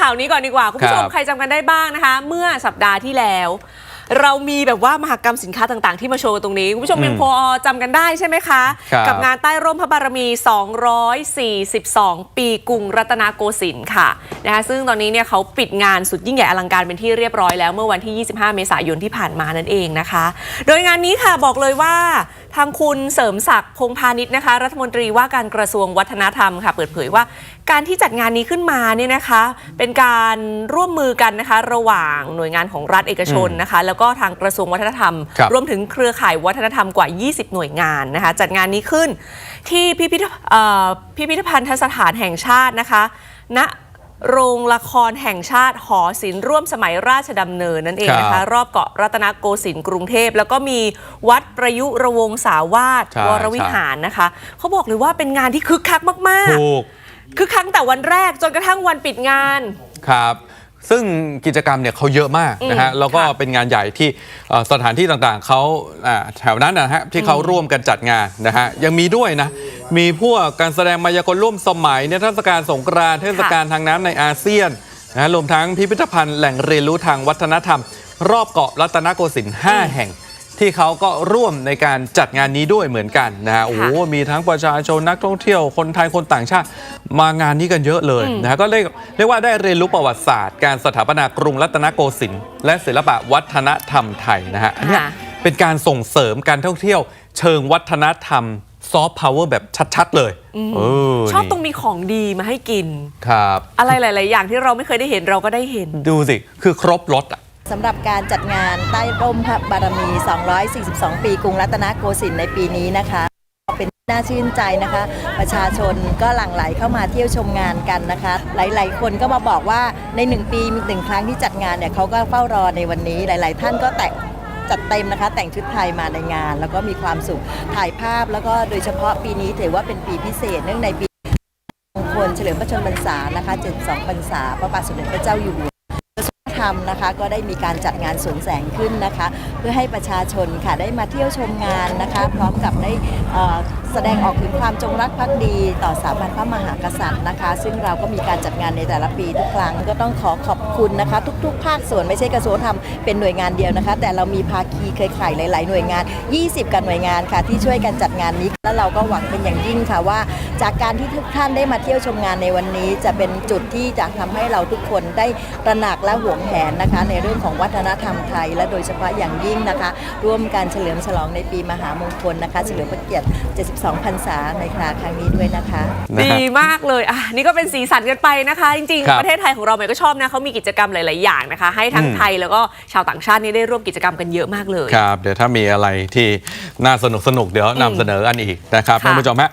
ข่าวนี้ก่อนดีกว่า คุณผู้ชมครับใครจำกันได้บ้างนะคะ เมื่อสัปดาห์ที่แล้ว เรามีแบบว่ามหกรรมสินค้าต่างๆ ที่มาโชว์ตรงนี้ คุณผู้ชมอืมยังพอจำกันได้ใช่ไหมคะ ครับกับงานใต้ร่มพระบารมี 242 ปีกรุงรัตนโกสินทร์ค่ะนะคะซึ่งตอนนี้เนี่ยเขาปิดงานสุดยิ่งใหญ่อลังการเป็นที่เรียบร้อยแล้วเมื่อวันที่ 25 เมษายนที่ผ่านมานั่นเองนะคะ โดยงานนี้ค่ะบอกเลยว่าทางคุณเสริมศักดิ์พงษ์พาณิชย์นะคะ รัฐมนตรีว่าการกระทรวงวัฒนธรรมค่ะ เปิดเผยว่า การที่จัดงานนี้ขึ้นมาเนี่ยนะคะ เป็นการร่วมมือกันนะคะ ระหว่างหน่วยงานของรัฐเอกชนนะคะ แล้วก็ทางกระทรวงวัฒนธรรมครับรวมถึงเครือข่ายวัฒนธรรมกว่า 20 หน่วยงานนะคะ จัดงานนี้ขึ้นที่พิพิธเอ่อพิพิธภัณฑสถานแห่งชาตินะคะณ โรงละครแห่งชาติหอศิลป์ร่วมสมัยราชดำเนินนั่นเองนะครัคะบรอบเกาะรัตนโกสินทร์กรุงเทพ แล้วก็มีวัดประยุระวงศาวาสใช่ วรวิหารนะคะเขาบอกเลยว่าเป็นงานที่คึกคักมากถูกๆคึกคักตั้งแต่วันแรกจนกระทั่งวันปิดงาน ครับ ซึ่งกิจกรรมเนี่ยเขาเยอะมากนะฮะอืมแล้วก็ค่ะเป็นงานใหญ่ที่เอ่อสถานที่ต่างๆเขาอ่าแถวนั้นนะฮะที่เขาร่วมกันจัดงานนะฮะยังมีด้วยนะ มีพวกการแสดงมายากลร่วมสมัยเนี่ยเทศกาลสงกรานต์เทศกาลทางน้ำในอาเซียนนะฮะรวมทั้งพิพิธภัณฑ์แหล่งเรียนรู้ทางวัฒนธรรม รอบเกาะรัตนโกสินทร์5แห่ง ที่เขาก็ร่วมในการจัดงานนี้ด้วยเหมือนกันนะฮะโอ้โหมีทั้งประชาชนนักท่องเที่ยวคนไทยคนต่างชาติ มางานนี้กันเยอะเลยนะฮะก็เรียกเรียกว่าได้เรียนรู้ประวัติศาสตร์ การสถาปนากรุงรัตนโกสินทร์และศิลปะวัฒนธรรมไทยนะฮะอันเนี้ยค่ะ เป็นการส่งเสริมการท่องเที่ยว เชิงวัฒนธรรมซอฟต์พาวเวอร์แบบชัดๆ เลยเออชอบนี่ตรงมีของดีมาให้กิน ครับ อะไรหลาย ๆ อย่างที่เราไม่เคยได้เห็นเราก็ได้เห็น ดูสิ คือครบรถอะ สำหรับการจัดงานใต้ร่มพระบารมี 242 ปีกรุงรัตนโกสินทร์ในปีนี้นะคะ เป็นน่าชื่นใจนะคะ ประชาชนก็หลั่งไหลเข้ามาเที่ยวชมงานกันนะคะ หลาย ๆ คนก็มาบอกว่าในหนึ่งปีมีหนึ่งครั้งที่จัดงานเนี่ยเขาก็เฝ้ารอในวันนี้หลาย ๆ ท่านก็แต่งจัดเต็มนะคะ แต่งชุดไทยมาในงาน แล้วก็มีความสุขถ่ายภาพแล้วก็โดยเฉพาะปีนี้ถือว่าเป็นปีพิเศษเนื่องในปีมงคลเฉลิมพระชนมพรรษานะคะ 72พรรษาพระบาทสมเด็จพระเจ้าอยู่หัว ธรรมนะคะ ก็ได้มีการจัดงานสวนแสงขึ้นนะคะ เพื่อให้ประชาชนค่ะได้มาเที่ยวชมงานนะคะ พร้อมกับได้อ่อ แสดงออกถึงความจงรักภักดีต่อสถาบันพระมหากษัตริย์นะคะ ซึ่งเราก็มีการจัดงานในแต่ละปีทุกครั้งก็ต้องขอขอบคุณนะคะ ทุก ๆ ภาคส่วนไม่ใช่กระทรวงธรรมเป็นหน่วยงานเดียวนะคะ แต่เรามีภาคีเครือข่ายหลาย ๆ หน่วยงาน 20 กันหน่วยงานค่ะ ที่ช่วยกันจัดงานนี้ แล้วเราก็หวังเป็นอย่างยิ่งค่ะว่า จากการที่ทุกท่านได้มาเที่ยวชมงานในวันนี้ จะเป็นจุดที่จะทำให้เราทุกคนได้ตระหนักและหวงแหนนะคะ ในเรื่องของวัฒนธรรมไทย และโดยเฉพาะอย่างยิ่งนะคะ ร่วมการเฉลิมฉลองในปีมหามงคลนะคะเฉลิมพระเกียรติ72พรรษาในคราครั้งนี้ด้วยนะคะนะฮะดีมากเลยอะนี่ก็เป็นสีสันกันไปนะคะ จริงครับๆประเทศไทยของเราเมย์ก็ชอบนะเขามีกิจกรรมหลาย ๆ อย่างนะคะ ให้ทั้งอืมไทยแล้วก็ชาวต่างชาตินี่ได้ร่วมกิจกรรมกันเยอะมากเลย ครับ เดี๋ยวถ้ามีอะไรที่น่าสนุกสนุกๆเดี๋ยวนำเสนอกันอีกนะครับค่ะท่านผู้ชมฮะ